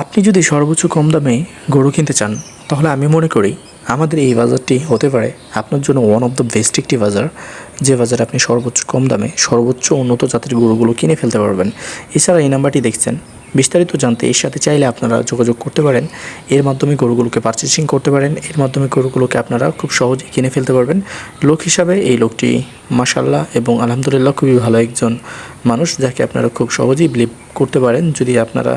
আপনি যদি সর্বোচ্চ কম দামে গরু কিনতে চান, তাহলে আমি মনে করি আমাদের এই বাজারটি হতে পারে আপনার জন্য ওয়ান অফ দ্য বেস্ট একটি বাজার, যে বাজারে আপনি সর্বোচ্চ কম দামে সর্বোচ্চ উন্নত জাতের গরুগুলো কিনে ফেলতে পারবেন। এছাড়া এই নাম্বারটি দেখছেন বিস্তারিত জানতে এর সাথে চাইলে আপনারা যোগাযোগ করতে পারেন। এর মাধ্যমে গরুগুলোকে পারচেসিং করতে পারেন। এর মাধ্যমে গরুগুলোকে আপনারা খুব সহজেই কিনে ফেলতে পারবেন। লোক হিসাবে এই লোকটি মাসাল্লাহ এবং আলহামদুলিল্লাহ খুবই ভালো একজন মানুষ, যাকে আপনারা খুব সহজেই বিলিভ করতে পারেন। যদি আপনারা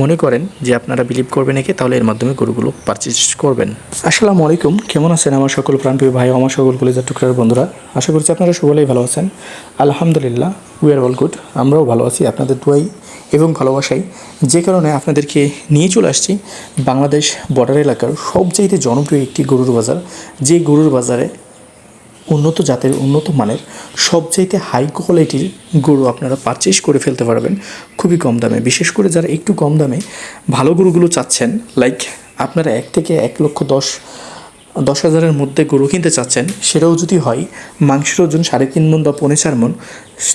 মনে করেন যে আপনারা বিলিভ করবেন একে, তাহলে এর মাধ্যমে গরুগুলো পারচেস করবেন। আসসালামু আলাইকুম, কেমন আছেন আমার সকল প্রাণপ্রিয় ভাই আমার সকল কলেজার টুকরার বন্ধুরা? আশা করছি আপনারা সকলেই ভালো আছেন। আলহামদুলিল্লাহ উই আর অল গুড আমরাও ভালো আছি। আপনাদের দোয়াই এবং ভালোবাসাই। যে কারণে আপনাদেরকে নিয়ে চলে আসছি বাংলাদেশ বর্ডার এলাকার সবচাইতে জনপ্রিয় একটি গরুর বাজার। যে গরুর বাজারে উন্নত জাতের, উন্নত মানের, সবচাইতে হাই কোয়ালিটির গরু আপনারা পারচেস করে ফেলতে পারবেন খুবই কম দামে। বিশেষ করে যারা একটু কম দামে ভালো গরুগুলো চাচ্ছেন লাইক আপনারা এক থেকে এক লক্ষ দশ দশ হাজারের মধ্যে গরু কিনতে চাচ্ছেন, সেটাও যদি হয়, মাংসের ওজন সাড়ে তিন মন বা পৌনে চার মন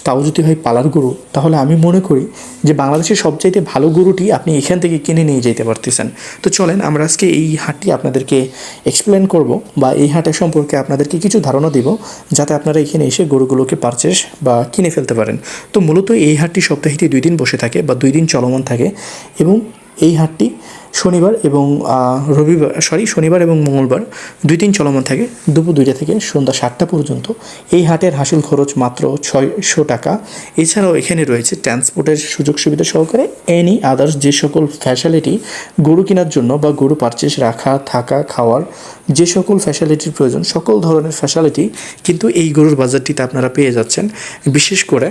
তাও যদি হয় পালার গরু, তাহলে আমি মনে করি যে বাংলাদেশের সবচাইতে ভালো গরুটি আপনি এখান থেকে কিনে নিয়ে যেতে পারতেছেন। তো চলেন আমরা আজকে এই হাটটি আপনাদেরকে এক্সপ্লেন করব বা এই হাটের সম্পর্কে আপনাদেরকে কিছু ধারণা দিব, যাতে আপনারা এখানে এসে গরুগুলোকে পারচেস বা কিনে ফেলতে পারেন। তো মূলত এই হাটটি সপ্তাহে দুই দিন বসে থাকে বা দুই দিন চলমান থাকে এবং এই হাটটি শনিবার এবং রবিবার সরি শনিবার এবং মঙ্গলবার দুই দিন চলমান থাকে। দুপুর দুইটা থেকে সন্ধ্যা সাতটা পর্যন্ত। এই হাটের হাসিল খরচ মাত্র ছয়শো টাকা। এছাড়াও এখানে রয়েছে ট্রান্সপোর্টের সুযোগ সুবিধা সহকারে এনি আদার্স যে সকল ফ্যাসিলিটি গরু কেনার জন্য বা গরু পারচেস রাখা, থাকা, খাওয়ার যে সকল ফ্যাসিলিটির প্রয়োজন, সকল ধরনের ফ্যাসিলিটি কিন্তু এই গরুর বাজারটিতে আপনারা পেয়ে যাচ্ছেন। বিশেষ করে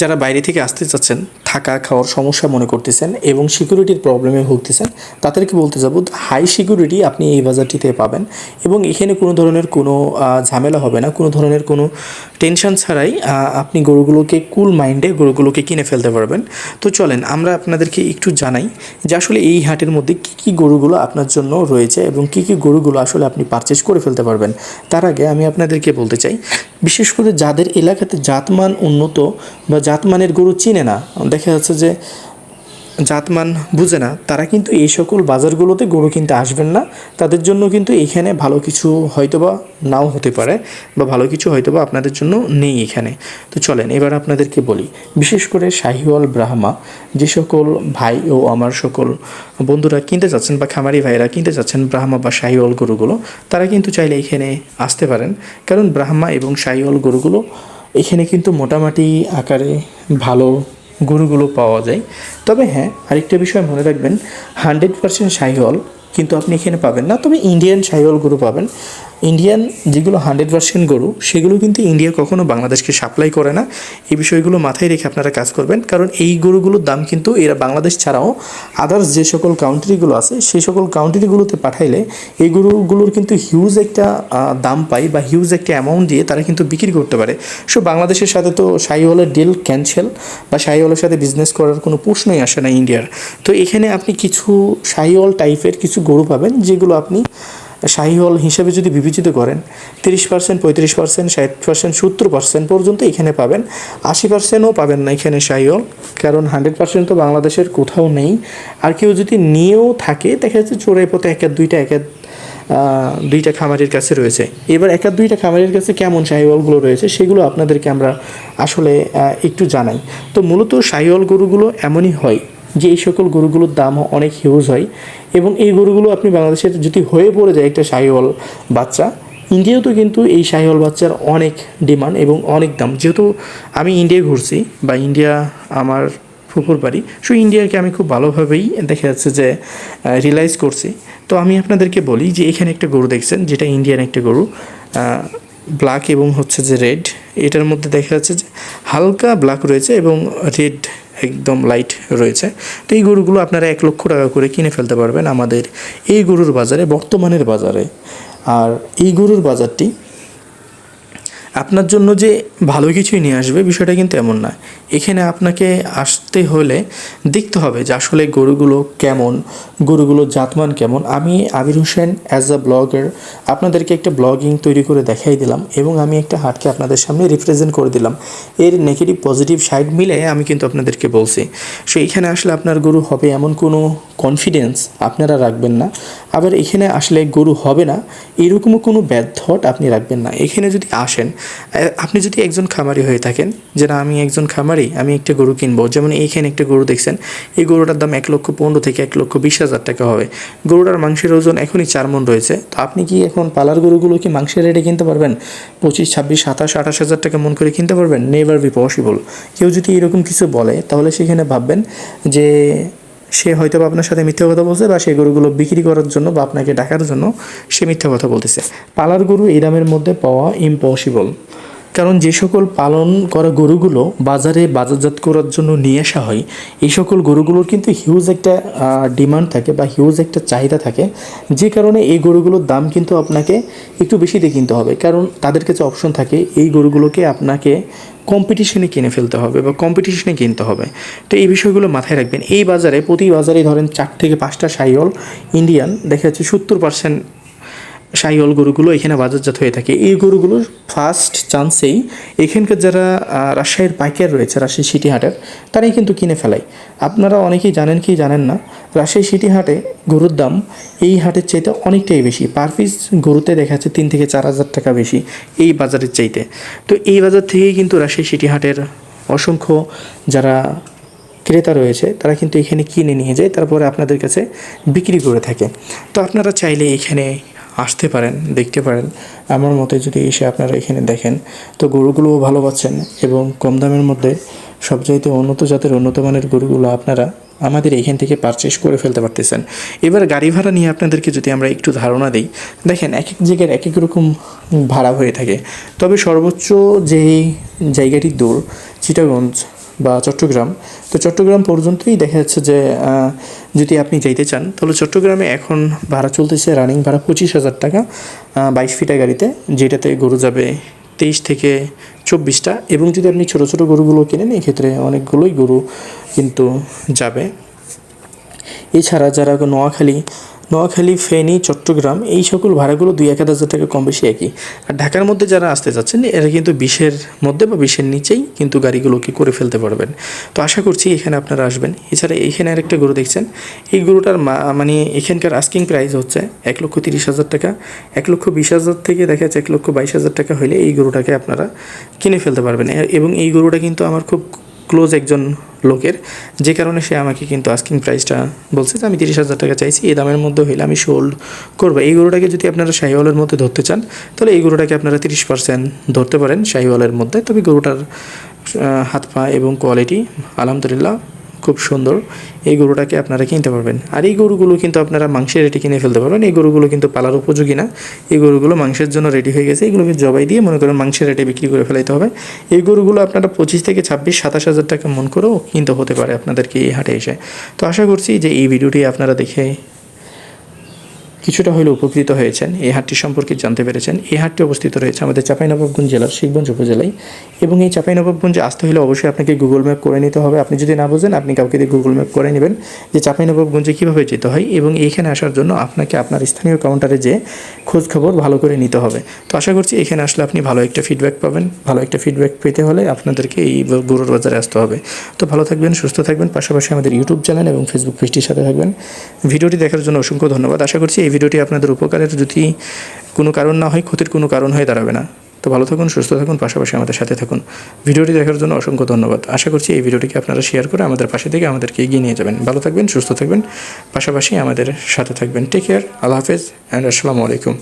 যারা বাইরে থেকে আসতে চাচ্ছেন, থাকা, খাওয়ার সমস্যা মনে করতেছেন এবং সিকিউরিটির প্রবলেমে ভুগতেছেন, তাদেরকে বলতে যাব, হাই সিকিউরিটি আপনি এই বাজারটিতে পাবেন এবং এখানে কোনো ধরনের কোনো ঝামেলা হবে না, কোনো ধরনের কোনো টেনশন ছাড়াই আপনি গরুগুলোকে কুল মাইন্ডে গরুগুলোকে কিনে ফেলতে পারবেন। তো চলেন আমরা আপনাদেরকে একটু জানাই যে আসলে এই হাটের মধ্যে কী কী গরুগুলো আপনার জন্য রয়েছে এবং কী কী গরুগুলো আসলে আপনি পারচেস করে ফেলতে পারবেন। তার আগে আমি আপনাদেরকে বলতে চাই, বিশেষ করে যাদের এলাকাতে জাতমান উন্নত বা জাতমানের গরু চিনে না। দেখা যাচ্ছে যে জাতমান বুঝে না। তারা কিন্তু এই সকল বাজারগুলোতে গরু কিনতে আসবেন না। তাদের জন্য কিন্তু এখানে ভালো কিছু হয়তোবা নাও হতে পারে বা ভালো কিছু হয়তোবা আপনাদের জন্য নেই এখানে। তো চলেন, এবার আপনাদেরকে বলি। বিশেষ করে শাহিওয়াল ব্রাহ্মা, যে সকল ভাই ও আমার সকল বন্ধুরা কিনতে যাচ্ছেন বা খামারি ভাইরা কিনতে যাচ্ছেন ব্রাহ্মা বা শাহিওয়াল গরুগুলো, তারা কিন্তু চাইলে এখানে আসতে পারেন। কারণ ব্রাহ্মা এবং শাহিওয়াল গরুগুলো এখানে কিন্তু মোটামুটি আকারে ভালো গরুগুলো পাওয়া যায়। তবে হ্যাঁ আরেকটা বিষয় মনে রাখবেন হান্ড্রেড পার্সেন্ট সাইহল কিন্তু আপনি এখানে পাবেন না। তবে ইন্ডিয়ান শাহিওয়াল গরু পাবেন। ইন্ডিয়ান যেগুলো হান্ড্রেড পার্সেন্ট গরু, সেগুলো কিন্তু ইন্ডিয়া কখনো বাংলাদেশকে সাপ্লাই করে না। এই বিষয়গুলো মাথায় রেখে আপনারা কাজ করবেন, কারণ এই গরুগুলোর দাম কিন্তু এরা বাংলাদেশ ছাড়াও আদার্স যে সকল কাউন্ট্রিগুলো আছে, সেই সকল কাউন্ট্রিগুলোতে পাঠাইলে এই গরুগুলোর কিন্তু হিউজ একটা দাম পায় বা হিউজ একটা অ্যামাউন্ট দিয়ে তারা কিন্তু বিক্রি করতে পারে। সো বাংলাদেশের সাথে তো শাহিওয়ালের ডিল ক্যান্সেল বা শাহিওয়ালের সাথে বিজনেস করার কোনো প্রশ্নই আসে না ইন্ডিয়ার তো এখানে আপনি কিছু শাহিওয়াল টাইপের কিছু গরু পাবেন, যেগুলো আপনি শাহিওয়াল হিসেবে যদি বিবেচিত করেন, তিরিশ পার্সেন্ট পঁয়ত্রিশ পার্সেন্ট ষাট পার্সেন্ট সত্তর পার্সেন্ট পর্যন্ত এখানে পাবেন, আশি পার্সেন্টও পাবেন না এখানে শাহিওয়াল। কারণ হান্ড্রেড পার্সেন্ট তো বাংলাদেশের কোথাও নেই। আর কেউ যদি নিয়েও থাকে, দেখা যাচ্ছে চোরাই পথে এক দুইটা, এক এক দুইটা খামারের কাছে রয়েছে। এবার এক দুইটা খামারের কাছে কেমন শাহিওয়ালগুলো রয়েছে, সেগুলো আপনাদেরকে আমরা আসলে একটু জানাই। তো মূলত শাহিওয়াল গরুগুলো এমনই হয় যে এই সকল গরুগুলোর দাম অনেক হিউজ হয়। এবং এই গরুগুলো আপনি বাংলাদেশের যদি হয়ে পড়ে যায় একটা শাহিওয়াল বাচ্চা, ইন্ডিয়াতেও কিন্তু এই শাহিওয়াল বাচ্চার অনেক ডিমান্ড এবং অনেক দাম। যেহেতু আমি ইন্ডিয়া ঘুরছি বা ইন্ডিয়া আমার ফুপুর বাড়ি সো ইন্ডিয়াকে আমি খুব ভালোভাবেই দেখা যাচ্ছে যে রিয়েলাইজ করছি। তো আমি আপনাদেরকে বলি যে এখানে একটা গরু দেখছেন, যেটা ইন্ডিয়ান একটা গরু ব্ল্যাক এবং হচ্ছে যে রেড এটার মধ্যে দেখা যাচ্ছে যে হালকা ব্ল্যাক রয়েছে এবং রেড একদম লাইট রয়েছে। তো এই গরুগুলো আপনারা এক লক্ষ টাকা করে কিনে ফেলতে পারবেন আমাদের এই গরুর বাজারে, বর্তমানের বাজারে। আর এই গরুর বাজারটি আপনার জন্য যে ভালো কিছুই নিয়ে আসবে, বিষয়টা কিন্তু এমন না এখানে আপনাকে আসতে হলে দেখতে হবে যে আসলে গরুগুলো কেমন, গরুগুলোর জাতমান কেমন। আমি Abir Hossain as a blogger আপনাদেরকে একটা ব্লগিং তৈরি করে দেখাই দিলাম এবং আমি একটা হাটকে আপনাদের সামনে রিপ্রেজেন্ট করে দিলাম। এর নেগেটিভ পজিটিভ সাইড মিলে আমি কিন্তু আপনাদেরকে বলছি। সো এখানে আসলে আপনার গরু হবে এমন কোনো কনফিডেন্স আপনারা রাখবেন না। আবার এখানে আসলে গরু হবে না এরকমও কোনো ব্যাড থট আপনি রাখবেন না। এখানে যদি আসেন আপনি যদি একজন খামারি হয়ে থাকেন, যে না, আমি একজন খামারি, আমি একটা গরু কিনবো। যেমন এইখানে একটা গরু দেখছেন, এই গরুটার দাম এক লক্ষ পনেরো থেকে এক লক্ষ বিশ হাজার টাকা হবে। গরুটার মাংসের ওজন এখনই চার মন রয়েছে। তো আপনি কি এখন পালার গরুগুলো কি মাংসের রেটে কিনতে পারবেন? পঁচিশ, ছাব্বিশ, সাতাশ, আঠাশ হাজার টাকা মন করে কিনতে পারবেন? নেভার বি পসিবল কেউ যদি এরকম কিছু বলে, তাহলে সেখানে ভাববেন যে সে হয়তো আপনার সাথে মিথ্যে কথা বলছে বা সেই গরুগুলো বিক্রি করার জন্য বা আপনাকে ডাকার জন্য সে মিথ্যে কথা বলতেছে। পালার গরু এই দামের মধ্যে পাওয়া ইম্পসিবল কারণ যে সকল পালন করা গরুগুলো বাজারে বাজারজাত করার জন্য নিয়ে আসা হয়, এই সকল গরুগুলোর কিন্তু হিউজ একটা ডিমান্ড থাকে বা হিউজ একটা চাহিদা থাকে। যে কারণে এই গরুগুলোর দাম কিন্তু আপনাকে একটু বেশি দিয়ে কিনতে হবে। কারণ তাদের কাছে অপশন থাকে, এই গরুগুলোকে আপনাকে কম্পিটিশনে কিনে ফেলতে হবে বা কম্পিটিশনে কিনতে হবে। তো এই বিষয়গুলো মাথায় রাখবেন। এই বাজারে, প্রতি বাজারে ধরেন চার থেকে পাঁচটা সাইল ইন্ডিয়ান দেখা যাচ্ছে সত্তর পার্সেন্ট সাইল গরুগুলো এখানে বাজারজাত হয়ে থাকে। এই গরুগুলোর ফার্স্ট চান্সেই এখানকার যারা রাজশাহীর পাইকার রয়েছে, রাজশাহী সিটি হাটের, তারাই কিন্তু কিনে ফেলায়। আপনারা অনেকেই জানেন কি জানেন না, রাজশাহী সিটি হাটে গরুর দাম এই হাটের চাইতে অনেকটাই বেশি। পার পিস গরুতে দেখা যাচ্ছে তিন থেকে চার হাজার টাকা বেশি এই বাজারের চাইতে। তো এই বাজার থেকেই কিন্তু রাজশাহী সিটি হাটের অসংখ্য যারা ক্রেতা রয়েছে, তারা কিন্তু এখানে কিনে নিয়ে যায়, তারপরে আপনাদের কাছে বিক্রি করে থাকে। তো আপনারা চাইলে এখানে আসতে পারেন, দেখতে পারেন। আমার মতে যদি এসে আপনারা এখানে দেখেন, তো গরুগুলোও ভালো পাচ্ছেন এবং কম দামের মধ্যে সবচাইতে উন্নত জাতের উন্নত মানের গরুগুলো আপনারা আমাদের এখান থেকে পারচেস করে ফেলতে পারতেছেন। এবার গাড়ি ভাড়া নিয়ে আপনাদেরকে যদি আমরা একটু ধারণা দিই, দেখেন এক এক জায়গার এক এক রকম ভাড়া হয়ে থাকে। তবে সর্বোচ্চ যেই জায়গাটি দূর, চিটাগঞ্জ বা চট্টগ্রাম, তো চট্টগ্রাম পর্যন্তই দেখা যাচ্ছে যে যদি আপনি যাইতে চান, তাহলে চট্টগ্রামে এখন ভাড়া চলতেছে রানিং ভাড়া পঁচিশ হাজার টাকা বাইশ ফিটা গাড়িতে, যেটাতে গরু যাবে তেইশ থেকে চব্বিশটা, এবং যদি আপনি ছোটো ছোটো গরুগুলো কিনেন, এক্ষেত্রে অনেকগুলোই গরু কিন্তু যাবে। এছাড়া যারা নোয়াখালী নোয়াখালী, ফেনী, চট্টগ্রাম এই সকল ভাড়াগুলো দুই এক হাজার টাকা কম বেশি একই। আর ঢাকার মধ্যে যারা আসতে যাচ্ছেন এরা কিন্তু বিশের মধ্যে বা বিশের নিচেই কিন্তু গাড়িগুলোকে করে ফেলতে পারবেন। তো আশা করছি এখানে আপনারা আসবেন। এছাড়া এখানে আরেকটা গরু দেখছেন। এই গরুটার মানে এখানকার আস্কিং প্রাইস হচ্ছে এক লক্ষ তিরিশ হাজার টাকা। এক লক্ষ বিশ হাজার থেকে দেখা যাচ্ছে এক লক্ষ বাইশ হাজার টাকা হলে এই গরুটাকে আপনারা কিনে ফেলতে পারবেন। এবং এই গরুটা কিন্তু আমার খুব ক্লোজ একজন লোকের, যে কারণে সে আমাকে কিন্তু আস্কিং প্রাইসটা বলছে যে, আমি তিরিশ হাজার টাকা চাইছি, এই দামের মধ্যে হইলে আমি সোল্ড করব। এই গরুটাকে যদি আপনারা শাহিওয়ালের মধ্যে ধরতে চান, তাহলে এই গরুটাকে আপনারা তিরিশ পার্সেন্ট ধরতে পারেন শাহিওয়ালের মধ্যে। তবে গরুটার হাত পা এবং কোয়ালিটি আলহামদুলিল্লাহ খুব সুন্দর। এই গরুটাকে আপনারা কিনতে পারবেন। আর এই গরুগুলো কিন্তু আপনারা মাংসের রেটে কিনে ফেলতে পারবেন। এই গরুগুলো কিন্তু পালার উপযোগী না। এই গরুগুলো মাংসের জন্য রেডি হয়ে গেছে। এগুলোকে জবাই দিয়ে মনে করেন মাংসের রেটে বিক্রি করে ফেলাইতে হবে। এই গরুগুলো আপনারা পঁচিশ থেকে ছাব্বিশ, সাতাশ হাজার টাকা মন করেও কিনতে হতে পারে আপনাদেরকে এই হাটে এসে। তো আশা করছি যে এই ভিডিওটি আপনারা দেখে কিছুটা হলেও উপকৃত হয়েছেন। এই হাটটি সম্পর্কে জানতে পেরেছেন। এই হাটটি অবস্থিত রয়েছে আমাদের চাঁপাইনবাবগঞ্জ জেলার শিখগঞ্জ উপজেলায় এবং এই চাঁপাইনবাবগঞ্জে আসতে হলে অবশ্যই আপনাকে গুগল ম্যাপ করে নিতে হবে। আপনি যদি না বোঝেন, আপনি কাউকে দিয়ে গুগল ম্যাপ করে নেবেন যে চাঁপাইনবাবগঞ্জে কীভাবে যেতে হয় এবং এইখানে আসার জন্য আপনাকে আপনার স্থানীয় কাউন্টারে যে খোঁজ খবর ভালো করে নিতে হবে। তো আশা করছি এখানে আসলে আপনি ভালো একটা ফিডব্যাক পাবেন। ভালো একটা ফিডব্যাক পেতে হলে আপনাদেরকে এই গরুর বাজারে আসতে হবে। তো ভালো থাকবেন, সুস্থ থাকবেন। পাশাপাশি আমাদের ইউটিউব চ্যানেল এবং ফেসবুক পেজটির সাথে থাকবেন। ভিডিওটি দেখার জন্য অসংখ্য ধন্যবাদ। আশা করছি এই ভিডিওটি আপনাদের উপকারের যদি কোনো কারণ না হয়, ক্ষতির কোনো কারণ হয়ে দাঁড়াবে না। তো ভালো থাকুন, সুস্থ থাকুন, পাশাপাশি আমাদের সাথে থাকুন। ভিডিওটি দেখার জন্য অসংখ্য ধন্যবাদ। আশা করছি এই ভিডিওটিকে আপনারা শেয়ার করে আমাদের পাশে থেকে আমাদেরকে এগিয়ে নিয়ে যাবেন। ভালো থাকবেন, সুস্থ থাকবেন, পাশাপাশি আমাদের সাথে থাকবেন। টেক কেয়ার আল্লাহ হাফেজ অ্যান্ড আসসালামু আলাইকুম।